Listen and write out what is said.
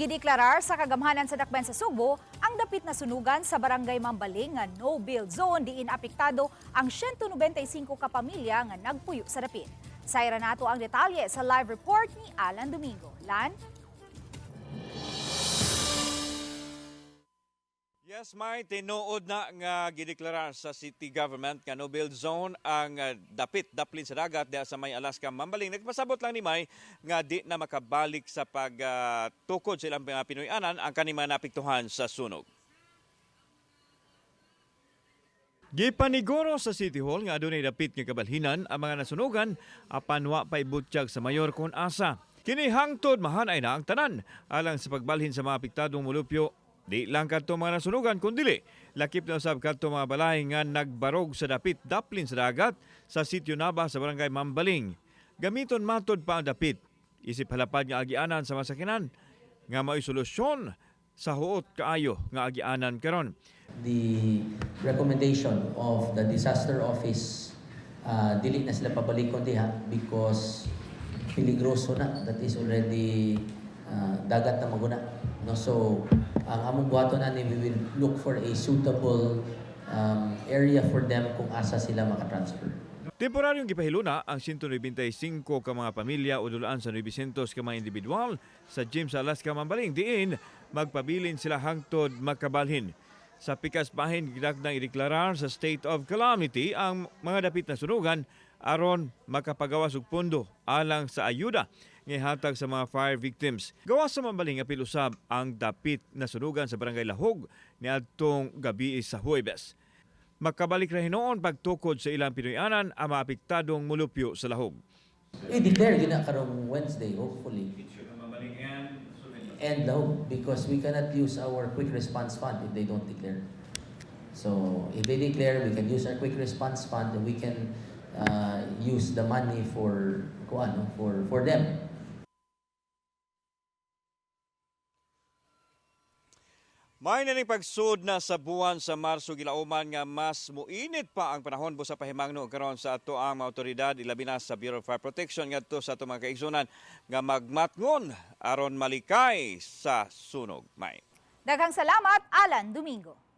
Gideklarar sa kagamhanan sa Dakben sa Subo ang dapit na sunugan sa barangay Mambaling nga no-build zone diin apektado ang 195 ka pamilya nga nagpuyo sa dapit. Sayra nato ang detalye sa live report ni Alan Domingo. Lan? Yes, may tinuod na nga gideklarar sa city government nga no build zone ang uh, dapit daplin sa dagat diha sa may Alaska Mambaling. Nagpasabot lang ni May nga di na makabalik sa pagtukod sa ilang mga Pinoyanan ang kanima napiktuhan sa sunog. Gipaniguro sa City Hall nga adunay dapit nga kabalhinan ang mga nasunugan apan wa pa ibutsyag sa mayor kun asa. Kini hangtod mahanay na ang tanan alang sa pagbalhin sa mga apektadong mulupyo Di lang kadto mga nasunugan kundi lakip na usab kadto mga balay nga nagbarog sa dapit daplin sa dagat sa sitio Naba sa barangay Mambaling. Gamiton matod pa ang dapit. Isip halapad nga agianan sa masakinan nga may solusyon sa huot kaayo nga agianan karon. the recommendation of the disaster office uh, dili na sila pabalikon diha because peligroso na that is already uh, dagat na maguna no? So ang among buhaton ani we will look for a suitable um, area for them kung asa sila makatransfer. Temporaryong gipahiluna ang 195 ka mga pamilya o dulaan sa 900 ka mga individual. Sa gym Alaska Mambaling diin magpabilin sila hangtod makabalhin. Sa pikas bahin gidakdang ideklarar sa state of calamity ang mga dapit na sunugan aron makapagawas og pondo alang sa ayuda nga hatag sa mga fire victims. Gawas sa Mambaling apil usab ang dapit na sunugan sa barangay Lahog niadtong gabi sa Huwebes makabalik na hinoon pagtukod sa ilang Pinoyanan ang mga apektadong mulupyo sa lahog. i-declare gina karong Wednesday hopefully and lahog because we cannot use our quick response fund if they don't declare. So if they declare, we can use our quick response fund and we can uh, use the money for ano, for for them. May naning pagsud na sa buwan sa Marso gilauman nga mas muinit pa ang panahon busa pahimangno karon sa ato ang mga otoridad ilabi na sa Bureau of Fire Protection ngadto sa ato mga kaigsunan nga magmatngon aron malikay sa sunog. May Daghang salamat, Alan Domingo.